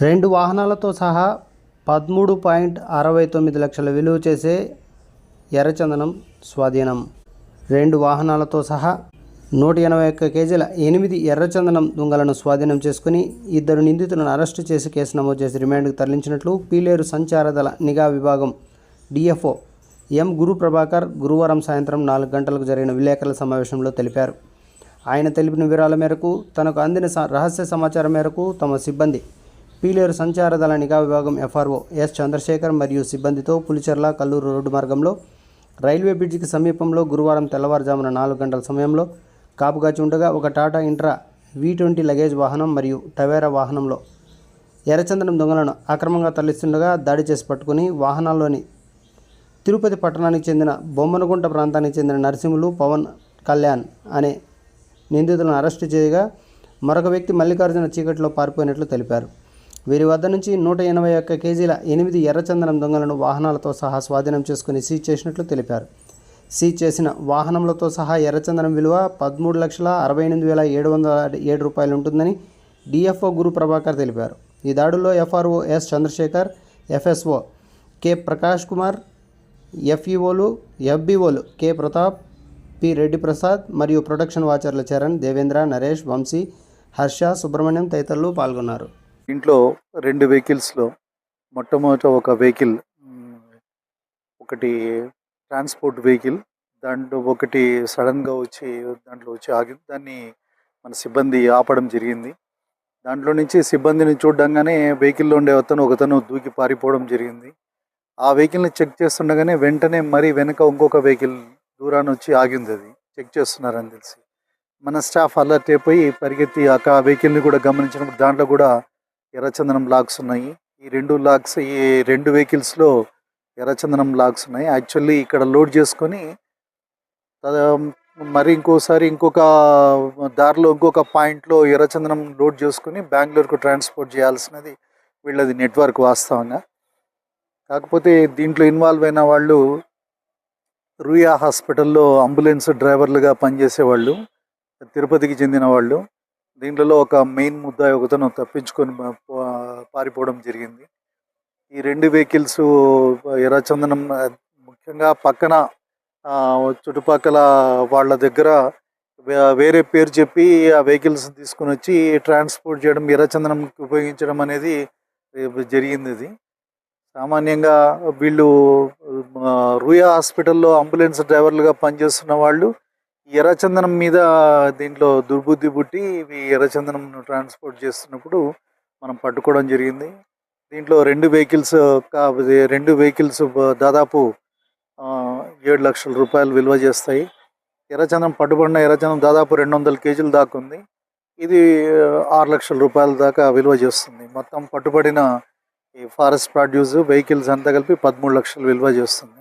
రెండు వాహనాలతో సహా పదమూడు పాయింట్ అరవై తొమ్మిది లక్షల విలువ చేసే ఎర్రచందనం స్వాధీనం. రెండు వాహనాలతో సహా నూట ఎనభై ఒక్క కేజీల ఎనిమిది ఎర్రచందనం దుంగలను స్వాధీనం చేసుకుని ఇద్దరు నిందితులను అరెస్టు చేసి కేసు నమోదు చేసి రిమాండ్కు తరలించినట్లు పీలేరు సంచారదళ నిఘా విభాగం డిఎఫ్ఓ ఎం గురు ప్రభాకర్ గురువారం సాయంత్రం నాలుగు గంటలకు జరిగిన విలేకరుల సమావేశంలో తెలిపారు. ఆయన తెలిపిన వివరాల మేరకు తనకు అందిన స- రహస్య సమాచారం మేరకు తమ సిబ్బంది పీలేరు సంచార దళ నిఘా విభాగం ఎఫ్ఆర్ఓ ఎస్ చంద్రశేఖర్ మరియు సిబ్బందితో పులిచెర్ల కల్లూరు రోడ్డు మార్గంలో రైల్వే బ్రిడ్జికి సమీపంలో గురువారం తెల్లవారుజామున నాలుగు గంటల సమయంలో కాపుగాచి ఉండగా ఒక Tata Intra V twenty luggage వాహనం మరియు టవేరా వాహనంలో ఎర్రచందనం దొంగలను అక్రమంగా తరలిస్తుండగా దాడి చేసి పట్టుకుని వాహనాల్లోని తిరుపతి పట్టణానికి చెందిన బొమ్మనగుంట ప్రాంతానికి చెందిన నరసింహులు పవన్ కళ్యాణ్ అనే నిందితులను అరెస్టు చేయగా మరొక వ్యక్తి మల్లికార్జున చీకటిలో పారిపోయినట్లు తెలిపారు. వీరి వద్ద నుంచి నూట ఎనభై ఒక్క కేజీల ఎనిమిది ఎర్రచందనం దొంగలను వాహనాలతో సహా స్వాధీనం చేసుకుని సీజ్ చేసినట్లు తెలిపారు. సీజ్ చేసిన వాహనములతో సహా ఎర్రచందనం విలువ పదమూడు లక్షల అరవై ఎనిమిది వేల ఏడు వందల ఏడు రూపాయలు ఉంటుందని డిఎఫ్ఓ గురు ప్రభాకర్ తెలిపారు. ఈ దాడుల్లో FRO S Chandrashekar FSO K Prakash Kumar ఎఫ్ఈఓలు ఎఫ్బిఓలు కె ప్రతాప్ పి రెడ్డి ప్రసాద్ మరియు ప్రొడక్షన్ వాచర్ల చరణ్ దేవేంద్ర నరేష్ వంశీ హర్ష సుబ్రహ్మణ్యం తదితరులు పాల్గొన్నారు. ఇంట్లో రెండు వెహికల్స్లో మొట్టమొదట ఒక వెహికల్ ఒకటి ట్రాన్స్పోర్ట్ వెహికల్ దాంట్లో ఒకటి సడన్గా వచ్చి దాంట్లో వచ్చి ఆగింది దాన్ని మన సిబ్బంది ఆపడం జరిగింది. దాంట్లో నుంచి సిబ్బందిని చూడంగానే వెహికల్లో ఉండే అతను ఒకతను దూకి పారిపోవడం జరిగింది. ఆ వెహికల్ని చెక్ చేస్తుండగానే వెంటనే మరీ వెనక ఇంకొక వెహికల్ దూరాన్ని వచ్చి ఆగింది అది. చెక్ చేస్తున్నారని తెలిసి. మన స్టాఫ్ అలర్ట్ అయిపోయి పరిగెత్తి ఆ వెహికల్ని కూడా గమనించినప్పుడు దాంట్లో కూడా ఎర్రచందనం లాక్స్ ఉన్నాయి. ఈ రెండు లాక్స్ ఈ రెండు వెహికల్స్లో ఎర్రచందనం లాక్స్ ఉన్నాయి. యాక్చువల్లీ ఇక్కడ లోడ్ చేసుకొని మరి ఇంకోసారి ఇంకొక దారిలో ఇంకొక పాయింట్లో ఎర్రచందనం లోడ్ చేసుకుని బెంగళూరుకు ట్రాన్స్పోర్ట్ చేయాల్సినది వీళ్ళది నెట్వర్క్ వాస్తవంగా. కాకపోతే దీంట్లో ఇన్వాల్వ్ అయిన వాళ్ళు రూయా హాస్పిటల్లో అంబులెన్స్ డ్రైవర్లుగా పనిచేసేవాళ్ళు తిరుపతికి చెందిన వాళ్ళు. దీంట్లో ఒక మెయిన్ ముద్దాయి ఒకతను తప్పించుకొని పారిపోవడం జరిగింది. ఈ రెండు వెహికల్స్ ఎర్రచందనం ముఖ్యంగా పక్కన చుట్టుపక్కల వాళ్ళ దగ్గర వేరే పేరు చెప్పి ఆ వెహికల్స్ తీసుకుని వచ్చి ట్రాన్స్పోర్ట్ చేయడం ఎర్రచందనం ఉపయోగించడం అనేది జరిగింది ఇది. సామాన్యంగా వీళ్ళు రూయా హాస్పిటల్లో అంబులెన్స్ డ్రైవర్లుగా పనిచేస్తున్న వాళ్ళు ఎర్రచందనం మీద దీంట్లో దుర్బుద్ధి పుట్టి ఇవి ఎర్రచందనం ట్రాన్స్పోర్ట్ చేస్తున్నప్పుడు మనం పట్టుకోవడం జరిగింది. దీంట్లో రెండు వెహికల్స్ రెండు వెహికల్స్ దాదాపు ఏడు లక్షల రూపాయలు విలువ చేస్తాయి. ఎర్రచందనం పట్టుబడిన ఎర్రచందనం దాదాపు రెండు వందల కేజీలు దాకా ఉంది. ఇది ఆరు లక్షల రూపాయల దాకా విలువ చేస్తుంది. మొత్తం పట్టుబడిన ఈ ఫారెస్ట్ ప్రొడ్యూస్ వెహికల్స్ అంతా కలిపి పదమూడు లక్షలు విలువ చేస్తుంది.